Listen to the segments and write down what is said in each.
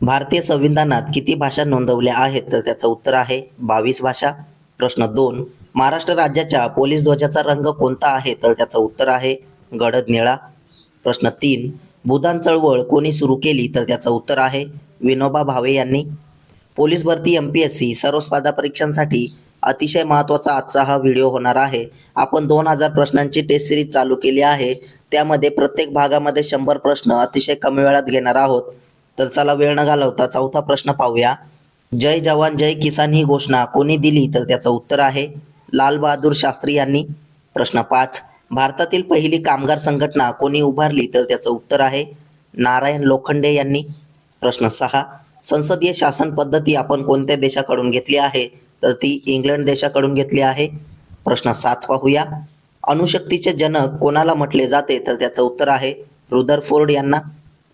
भारतीय संविधानात किती भाषा नोंदवल्या आहेत तर त्याचं उत्तर आहे बावीस भाषा. प्रश्न दोन महाराष्ट्र राज्याच्या पोलीस ध्वजाचा रंग कोणता आहे तर त्याचं उत्तर आहे गडद निळा. प्रश्न तीन भूदान चळवळ कोणी सुरू केली तर त्याचं उत्तर आहे विनोबा भावे यांनी. पोलीस भरती एम पी एस सी सर्व स्पर्धा परीक्षांसाठी अतिशय महत्त्वाचा आजचा हा व्हिडिओ होणार आहे. आपण दोन हजार प्रश्नांची टेस्ट सिरीज चालू केली आहे. त्यामध्ये प्रत्येक भागामध्ये शंभर प्रश्न अतिशय कमी वेळात घेणार आहोत. तर चला वेळ न घालवता चौथा प्रश्न पाहूया. जय जवान जय किसान ही घोषणा कोणी दिली? तर त्याचं उत्तर आहे लाल बहादूर शास्त्री यांनी. प्रश्न पाच. भारतातील पहिली कामगार संघटना कोणी उभारली? तर त्याचं उत्तर आहे नारायण लोखंडे यांनी. प्रश्न सहा. संसदीय शासन पद्धती आपण कोणत्या देशाकडून घेतली आहे? तर ती इंग्लंड देशाकडून घेतली आहे. प्रश्न सात पाहूया. अणुशक्तीचे जनक कोणाला म्हटले जाते? तर त्याचं उत्तर आहे रुदरफोर्ड यांना.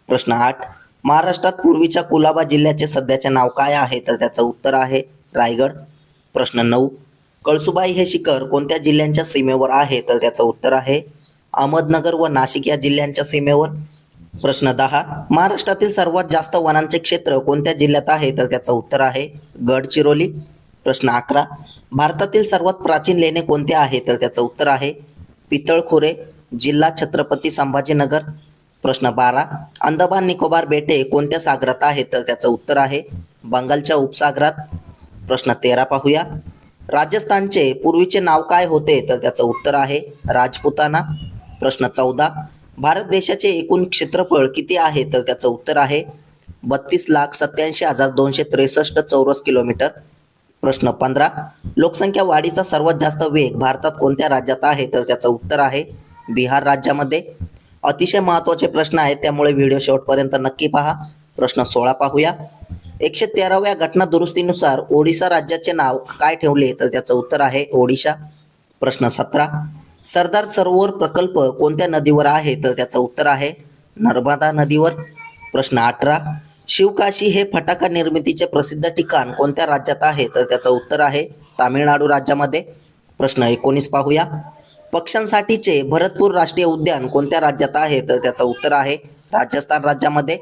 प्रश्न आठ. महाराष्ट्रात पूर्वीच्या कुलाबा जिल्ह्याचे सध्याचे नाव काय आहे? तर त्याचं उत्तर आहे रायगड. प्रश्न नऊ. कळसुबाई हे शिखर कोणत्या जिल्ह्यांच्या सीमेवर आहे? तर त्याचं उत्तर आहे अहमदनगर व नाशिक या जिल्ह्यांच्या सीमेवर. प्रश्न दहा. महाराष्ट्रातील सर्वात जास्त वनांचे क्षेत्र कोणत्या जिल्ह्यात आहे? तर त्याचं उत्तर आहे गडचिरोली. प्रश्न अकरा. भारतातील सर्वात प्राचीन लेणे कोणते आहे? तर त्याचं उत्तर आहे पितळखोरे जिल्हा छत्रपती संभाजीनगर. प्रश्न बारा. अंदमान निकोबार बेटे कोणत्या सागरात आहेत? तर त्याचं उत्तर आहे बंगालच्या उपसागरात. प्रश्न तेरा पाहूया. राजस्थानचे पूर्वीचे नाव काय होते? तर त्याचं उत्तर आहे राजपुताना. प्रश्न चौदा. भारत देशाचे एकूण क्षेत्रफळ किती आहे? तर त्याचं उत्तर आहे बत्तीस लाख सत्याऐंशी हजार दोनशे त्रेसष्ट चौरस किलोमीटर. प्रश्न पंधरा. लोकसंख्या वाढीचा सर्वात जास्त वेग भारतात कोणत्या राज्यात आहे? तर त्याचं उत्तर आहे बिहार राज्यामध्ये. अतिशय महत्त्वाचे प्रश्न आहेत त्यामुळे व्हिडिओ शेवटपर्यंत नक्की पहा. प्रश्न सोळा पाहूया. एकशे तेराव्या घटना दुरुस्तीनुसार ओडिसा राज्याचे नाव काय ठेवले? तर त्याचं उत्तर आहे ओडिशा. प्रश्न सतरा. सरदार सरोवर प्रकल्प कोणत्या नदीवर आहे? तर त्याचं उत्तर आहे नर्मदा नदीवर. प्रश्न अठरा. शिवकाशी हे फटाका निर्मितीचे प्रसिद्ध ठिकाण कोणत्या राज्यात आहे? तर त्याचं उत्तर आहे तामिळनाडू राज्यामध्ये. प्रश्न एकोणीस पाहूया. पक्ष्यांसाठीचे भरतपूर राष्ट्रीय उद्यान कोणत्या राज्यात आहे? तर त्याचं उत्तर आहे राजस्थान राज्यामध्ये.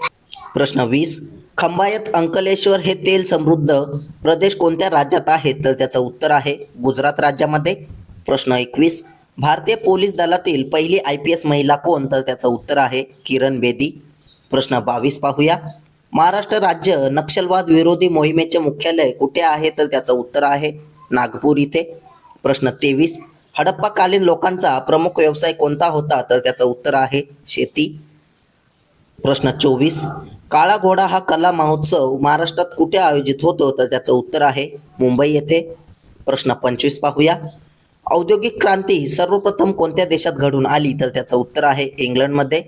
प्रश्न वीस. खंबायत अंकलेश्वर हे तेल समृद्ध प्रदेश कोणत्या राज्यात आहे? तर त्याचं उत्तर आहे गुजरात राज्यामध्ये. प्रश्न एकवीस. भारतीय पोलीस दलातील पहिली आय पी एस महिला कोण? तर त्याचं उत्तर आहे किरण बेदी. प्रश्न बावीस पाहूया. महाराष्ट्र राज्य नक्षलवाद विरोधी मोहिमेचे मुख्यालय कुठे आहे? तर त्याचं उत्तर आहे नागपूर इथे. प्रश्न तेवीस. हडप्पाकालीन लोकांचा प्रमुख व्यवसाय कोणता होता? तर त्याचं उत्तर आहे शेती. प्रश्न चोवीस. काळा घोडा हा कला महोत्सव महाराष्ट्रात कुठे आयोजित होतो? तर त्याचं उत्तर आहे मुंबई येथे. प्रश्न पंचवीस पाहूया. औद्योगिक क्रांती सर्वप्रथम कोणत्या देशात घडून आली? तर त्याचं उत्तर आहे इंग्लंडमध्ये.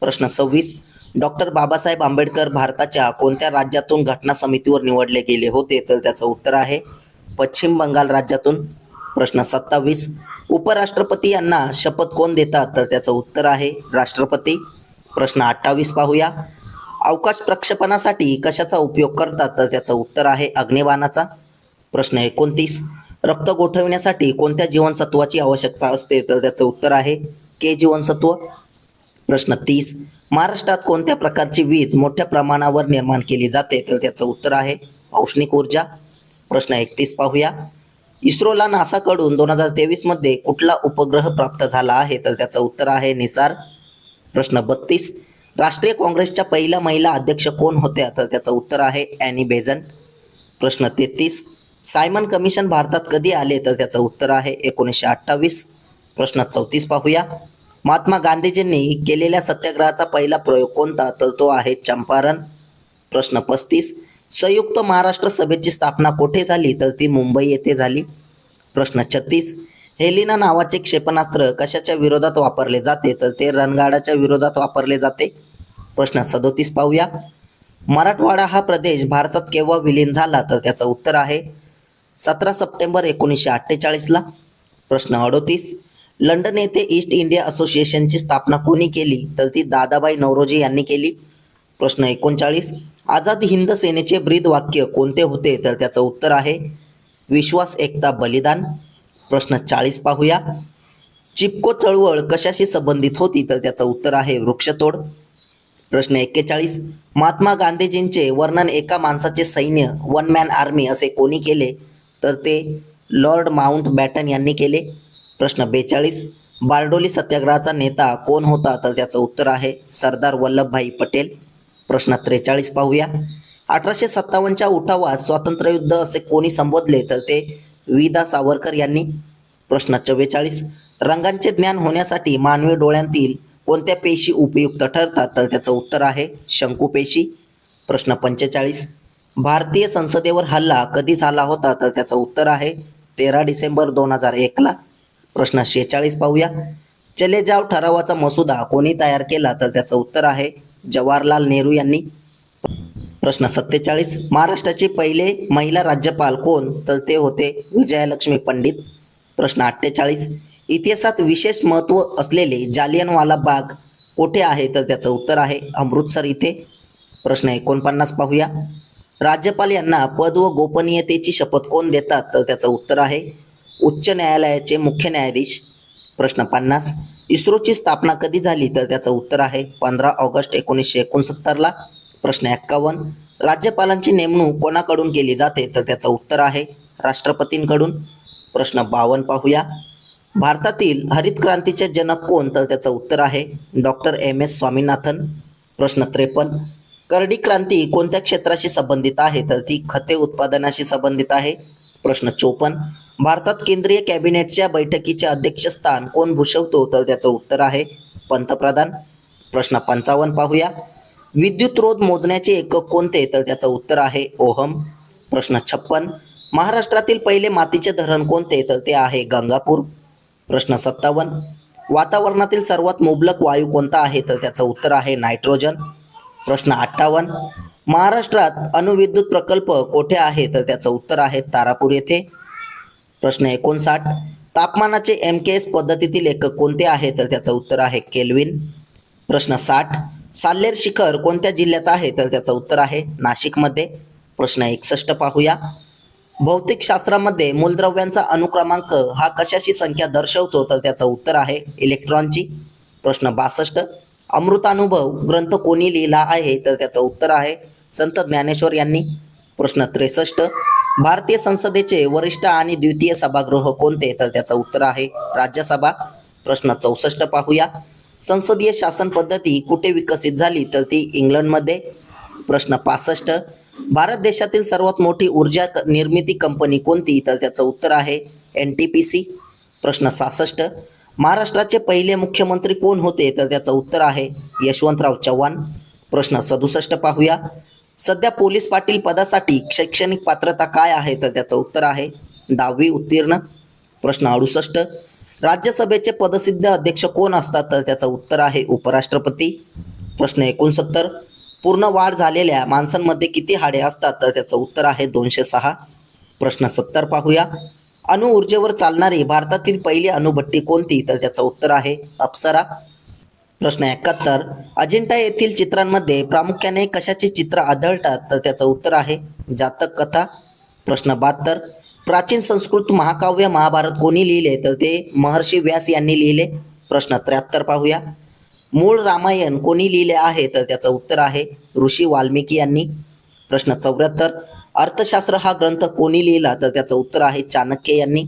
प्रश्न सव्वीस. डॉक्टर बाबासाहेब आंबेडकर भारताच्या कोणत्या राज्यातून घटना समितीवर निवडले गेले होते? तर त्याचं उत्तर आहे पश्चिम बंगाल राज्यातून. प्रश्न सत्तावीस. उपराष्ट्रपती यांना शपथ कोण देतात? तर त्याचं उत्तर आहे राष्ट्रपती. प्रश्न अठ्ठावीस पाहूया. अवकाश प्रक्षेपणासाठी कशाचा उपयोग करतात? तर त्याचं उत्तर आहे अग्निबाणाचा. प्रश्न एकोणतीस. रक्त गोठविण्यासाठी कोणत्या जीवनसत्वाची आवश्यकता असते? तर त्याचं उत्तर आहे के जीवनसत्व. प्रश्न तीस. महाराष्ट्रात कोणत्या प्रकारची वीज मोठ्या प्रमाणावर निर्माण केली जाते? तर त्याचं उत्तर आहे औष्णिक ऊर्जा. प्रश्न एकतीस पाहूया. इस्रोला नासाकडून दोन हजार तेवीसमध्ये कुठला उपग्रह प्राप्त झाला आहे? तर त्याचं उत्तर आहे निसार. प्रश्न बत्तीस. राष्ट्रीय काँग्रेसच्या पहिल्या महिला अध्यक्ष कोण होत्या? तर त्याचं उत्तर आहे अॅनी बेझन प्रश्न तेहतीस. सायमन कमिशन भारतात कधी आले? तर त्याचं उत्तर आहे एकोणीसशे अठ्ठावीस. प्रश्न चौतीस पाहूया. महात्मा गांधीजींनी केलेल्या सत्याग्रहाचा पहिला प्रयोग कोणता? तर तो आहे चंपारण. प्रश्न पस्तीस. संयुक्त महाराष्ट्र सभेची स्थापना कोठे झाली? तर ती मुंबई येथे झाली. प्रश्न छत्तीस. हेलिना नावाचे क्षेपणास्त्र कशाच्या विरोधात वापरले जाते? तर ते रणगाडाच्या विरोधात वापरले जाते. प्रश्न सदोतीस पाहूया. मराठवाडा हा प्रदेश भारतात केव्हा विलीन झाला? तर त्याचं उत्तर आहे सतरा सप्टेंबर एकोणीसशे अठ्ठेचाळीसला प्रश्न अडोतीस. लंडन येथे ईस्ट इंडिया असोसिएशनची स्थापना कोणी केली? तर ती दादाबाई नवरोजी यांनी केली. प्रश्न एकोणचाळीस. आझाद हिंद सेनेचे ब्रीद वाक्य कोणते होते? तर त्याचं उत्तर आहे विश्वास एकता बलिदान. प्रश्न चाळीस पाहूया. चिपको चळवळ कशाशी संबंधित होती? तर त्याचं उत्तर आहे वृक्षतोड. प्रश्न एक्केचाळीस. महात्मा गांधीजींचे वर्णन एका माणसाचे सैन्य वन मॅन आर्मी असे कोणी केले? तर ते लॉर्ड माउंट बॅटन यांनी केले. प्रश्न बेचाळीस. बारडोली सत्याग्रहाचा नेता कोण होता? तर त्याचं उत्तर आहे सरदार वल्लभभाई पटेल. प्रश्न त्रेचाळीस पाहूया. अठराशे सत्तावन्नच्या उठावात स्वातंत्र्ययुद्ध असे कोणी संबोधले तर ते विदा सावरकर यांनी. प्रश्न चव्वेचाळीस. रंगांचे ज्ञान होण्यासाठी मानवी डोळ्यांतील कोणत्या पेशी उपयुक्त ठरतात? तर त्याचं उत्तर आहे शंकू पेशी. प्रश्न पंचेचाळीस. भारतीय संसदेवर हल्ला कधी झाला होता? तर त्याचं उत्तर आहे तेरा डिसेंबर दोन हजार एकला. प्रश्न शेहेचाळीस पाहूया. चले जाव ठरावाचा मसुदा कोणी तयार केला? तर त्याचं उत्तर आहे जवाहरलाल नेहरू यांनी. प्रश्न सत्तेचाळीस. महाराष्ट्राचे पहिले महिला राज्यपाल कोण? तर ते होते विजयालक्ष्मी पंडित. प्रश्न अठ्ठेचाळीस. इतिहासात विशेष महत्त्व असलेले जालियनवाला बाग कोठे आहे? तर त्याचं उत्तर आहे अमृतसर इथे. प्रश्न एकोणपन्नास पाहूया. राज्यपाल यांना पद व गोपनीयतेची शपथ कोण देतात? तर त्याचं उत्तर आहे उच्च न्यायालयाचे मुख्य न्यायाधीश. प्रश्न पन्नास. इस्रोची स्थापना कधी झाली तर त्याचं उत्तर आहे पंधरा ऑगस्ट एकोणीसशे एकोणसत्तरला. प्रश्न एक्कावन्न. राज्यपालांची नेमणूक कोणाकडून केली जाते तर त्याचं उत्तर आहे राष्ट्रपतींकडून. प्रश्न बावन्न पाहूया. भारतातील हरित क्रांतीचे जनक कोण तर त्याचं उत्तर आहे डॉक्टर एम एस स्वामीनाथन. प्रश्न त्रेपन्न. करडी क्रांती कोणत्या क्षेत्राशी संबंधित आहे तर ती खते उत्पादनाशी संबंधित आहे. प्रश्न चोपन्न. भारतात केंद्रीय कॅबिनेटच्या बैठकीचे अध्यक्षस्थान कोण भूषवतो? तर त्याचं उत्तर आहे पंतप्रधान. प्रश्न पंचावन्न पाहूया. विद्युत रोध मोजण्याचे एकक कोणते? तर त्याचं उत्तर आहे ओहम. प्रश्न छप्पन. महाराष्ट्रातील पहिले मातीचे धरण कोणते? तर ते आहे गंगापूर. प्रश्न सत्तावन्न. वातावरणातील सर्वात मुबलक वायू कोणता आहे? तर त्याचं उत्तर आहे नायट्रोजन. प्रश्न अठ्ठावन्न. महाराष्ट्रात अणुविद्युत प्रकल्प कोठे आहे? तर त्याचं उत्तर आहे तारापूर येथे. प्रश्न एकोणसाठ. तापमानाचे एम के एस पद्धतीतील एकक कोणते आहे? तर त्याचं उत्तर आहे केल्विन. प्रश्न साठ. साल्लेर शिखर कोणत्या जिल्ह्यात आहे? तर त्याचं उत्तर आहे नाशिकमध्ये. प्रश्न एकसष्ट पाहूया. भौतिकशास्त्रामध्ये मूलद्रव्यांचा अनुक्रमांक हा कशाची संख्या दर्शवतो? तर त्याचं उत्तर आहे इलेक्ट्रॉनची. प्रश्न बासष्ट. अमृतानुभव ग्रंथ कोणी लिहिला आहे? तर त्याचं उत्तर आहे संत ज्ञानेश्वर यांनी. प्रश्न त्रेसष्ट. भारतीय संसदेचे वरिष्ठ आणि द्वितीय सभागृह कोणते? तर त्याचं उत्तर आहे राज्यसभा. प्रश्न चौसष्ट पाहूया. संसदीय शासन पद्धती कुठे विकसित झाली? तर ती इंग्लंडमध्ये. प्रश्न पासष्ट. भारत देशातील सर्वात मोठी ऊर्जा क- निर्मिती कंपनी कोणती? तर त्याचं उत्तर आहे एन टी पी सी प्रश्न सहासष्ट. महाराष्ट्राचे पहिले मुख्यमंत्री कोण होते? तर त्याचं उत्तर आहे यशवंतराव चव्हाण. प्रश्न सदुसष्ट पाहूया. सध्या पोलीस पाटील पदासाठी शैक्षणिक पात्रता काय आहे? तर त्याचं उत्तर आहे दहावी उत्तीर्ण प्रश्न अडुसष्ट. राज्यसभेचे पदसिद्ध अध्यक्ष कोण असतात? तर त्याचं उत्तर आहे उपराष्ट्रपती. प्रश्न एकोणसत्तर. पूर्ण वाढ झालेल्या माणसांमध्ये किती हाडे असतात? तर त्याचं उत्तर आहे दोनशे सहा. प्रश्न सत्तर पाहूया. अणुऊर्जेवर चालणारी भारतातील पहिली अणुभट्टी कोणती? तर त्याचं उत्तर आहे अप्सरा. प्रश्न एकाहत्तर अजिंठा येथील चित्रांमध्ये प्रामुख्याने कशाची चित्र आढळतात? तर त्याचं उत्तर आहे जातक कथा. प्रश्न बहात्तर प्राचीन संस्कृत महाकाव्य महाभारत कोणी लिहिले? तर ते महर्षी व्यास यांनी लिहिले. प्रश्न त्र्याहत्तर पाहूया. मूळ रामायण कोणी लिहिले आहे? तर त्याचं उत्तर आहे ऋषी वाल्मिकी यांनी. प्रश्न चौऱ्याहत्तर अर्थशास्त्र हा ग्रंथ कोणी लिहिला? तर त्याचं उत्तर आहे चाणक्य यांनी.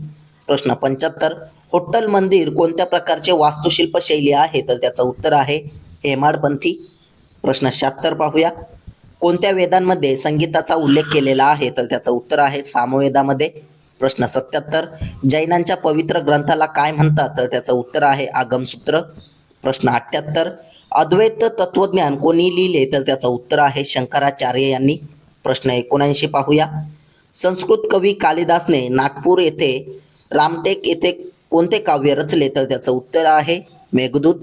प्रश्न पंच्याहत्तर होटल मंदिर कोणत्या प्रकारचे वास्तुशिल्प शैली आहे? तर त्याचं उत्तर आहे हेमाडपंथी प्रश्न शहात्तर पाहूया. कोणत्या वेदांमध्ये संगीताचा उल्लेख केलेला आहे? तर त्याचं उत्तर आहे सामवेदामध्ये. प्रश्न सत्याहत्तर. जैनांच्या पवित्र ग्रंथाला काय म्हणतात? तर त्याचं उत्तर आहे आगमसूत्र. प्रश्न अठ्ठ्याहत्तर अद्वैत तत्वज्ञान कोणी लिहिले? तर त्याचं उत्तर आहे शंकराचार्य यांनी. प्रश्न एकोणऐंशी पाहूया. संस्कृत कवी कालिदासने नागपूर येथे रामटेक येथे कोणते काव्य रचले तर त्याचं उत्तर आहे मेघदूत.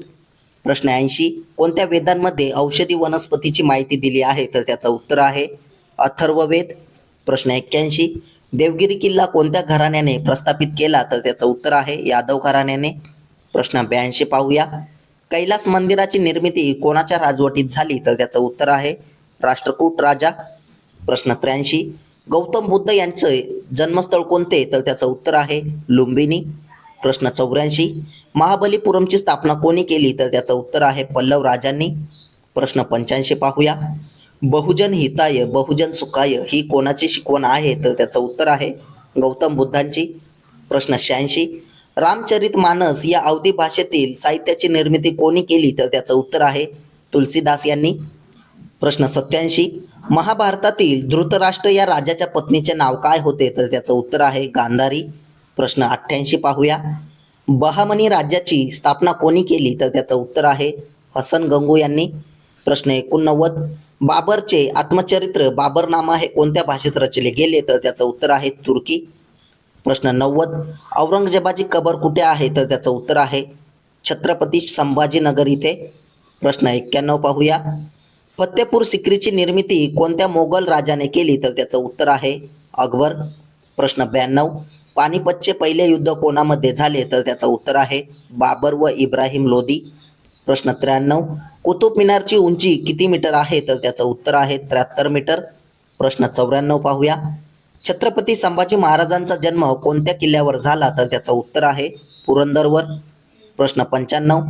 प्रश्न ऐंशी कोणत्या वेदांमध्ये औषधी वनस्पतीची माहिती दिली आहे तर त्याचं उत्तर आहे अथर्ववेद. प्रश्न एक्क्याऐंशी देवगिरी किल्ला कोणत्या घराण्याने प्रस्थापित केला तर त्याचं उत्तर आहे यादव घराण्याने. प्रश्न ब्याऐंशी पाहूया. कैलास मंदिराची निर्मिती कोणाच्या राजवटीत झाली तर त्याचं उत्तर आहे राष्ट्रकूट राजा. प्रश्न त्र्याऐंशी गौतम बुद्ध यांचे जन्मस्थळ कोणते तर त्याचं उत्तर आहे लुंबिनी. प्रश्न चौऱ्याऐंशी. महाबलीपुरमची स्थापना कोणी केली? तर त्याचं उत्तर आहे पल्लव राजांनी. प्रश्न पंच्याऐंशी पाहूया. बहुजन हिताय बहुजन सुखाय ही कोणाची शिकवण आहे? तर त्याचं उत्तर आहे गौतम बुद्धांची. प्रश्न शहाऐंशी. रामचरित मानस या अवधी भाषेतील साहित्याची निर्मिती कोणी केली? तर त्याचं उत्तर आहे तुलसीदास यांनी. प्रश्न सत्याऐंशी. महाभारतातील धृतराष्ट्र या राजाच्या पत्नीचे नाव काय होते? तर त्याचं उत्तर आहे गांधारी. प्रश्न अठ्ठ्याऐंशी पाहूया. बहामनी राज्याची स्थापना कोणी केली? तर त्याचं उत्तर आहे हसन गंगू यांनी. प्रश्न एकोणनव्वद. बाबरचे आत्मचरित्र बाबरनामा हे कोणत्या भाषेत रचले गेले? तर त्याचं उत्तर आहे तुर्की. प्रश्न नव्वद. औरंगजेबाची कबर कुठे आहे? तर त्याचं उत्तर आहे छत्रपती संभाजीनगर इथे. प्रश्न एक्क्याण्णव पाहूया. फत्तेपूर सिक्रीची निर्मिती कोणत्या मोगल राजाने केली? तर त्याचं उत्तर आहे अकबर. प्रश्न ब्याण्णव. पानिपतचे पहिले युद्ध कोणामध्ये झाले? तर त्याचं उत्तर आहे बाबर व इब्राहिम लोदी. प्रश्न त्र्याण्णव. कुतुब मिनारची उंची किती मीटर आहे? तर त्याचं उत्तर आहे त्र्याहत्तर मीटर. प्रश्न चौऱ्याण्णव पाहूया. छत्रपती संभाजी महाराजांचा जन्म कोणत्या किल्ल्यावर झाला? तर त्याचं उत्तर आहे पुरंदरवर. प्रश्न पंच्याण्णव.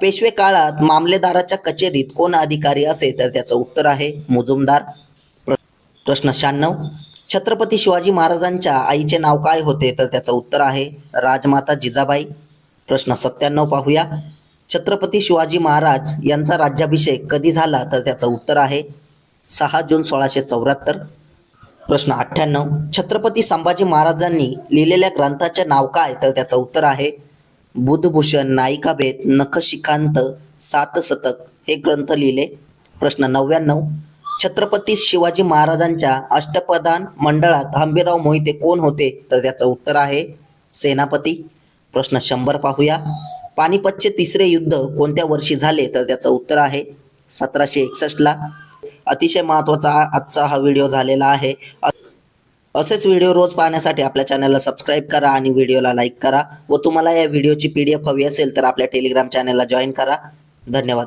पेशवे काळात मामलेदाराच्या कचेरीत कोण अधिकारी असे? तर त्याचं उत्तर आहे मुजुमदार. प्रश्न शहाण्णव. छत्रपती शिवाजी महाराजांच्या आईचे नाव काय होते? तर त्याचं उत्तर आहे राजमाता जिजाबाई. प्रश्न सत्त्याण्णव पाहूया. छत्रपती शिवाजी महाराज यांचा राज्याभिषेक कधी झाला? तर त्याचं उत्तर आहे सहा जून सोळाशे चौऱ्याहत्तर. प्रश्न अठ्ठ्याण्णव. छत्रपती संभाजी महाराजांनी लिहिलेल्या ग्रंथाचे नाव काय? तर त्याचं उत्तर आहे बुधभूषण नायिकाभेद नखशिखांत सात शतक हे ग्रंथ लिहिले. प्रश्न नव्याण्णव. छत्रपती शिवाजी महाराजांच्या अष्टप्रधान मंडळात हंबीराव मोहिते कोण होते? तर त्याचं उत्तर आहे सेनापती. प्रश्न शंभर पाहूया. पानिपतचे तिसरे युद्ध कोणत्या वर्षी झाले? तर त्याचं उत्तर आहे सतराशे एकसष्टला अतिशय महत्त्वाचा आजचा हा व्हिडिओ झालेला आहे. असेच व्हिडिओ रोज पाहण्यासाठी आपल्या चॅनलला सबस्क्राईब करा आणि व्हिडिओला लाईक करा व तुम्हाला या व्हिडिओची पी डी एफ हवी असेल तर आपल्या टेलिग्राम चॅनलला जॉईन करा. धन्यवाद.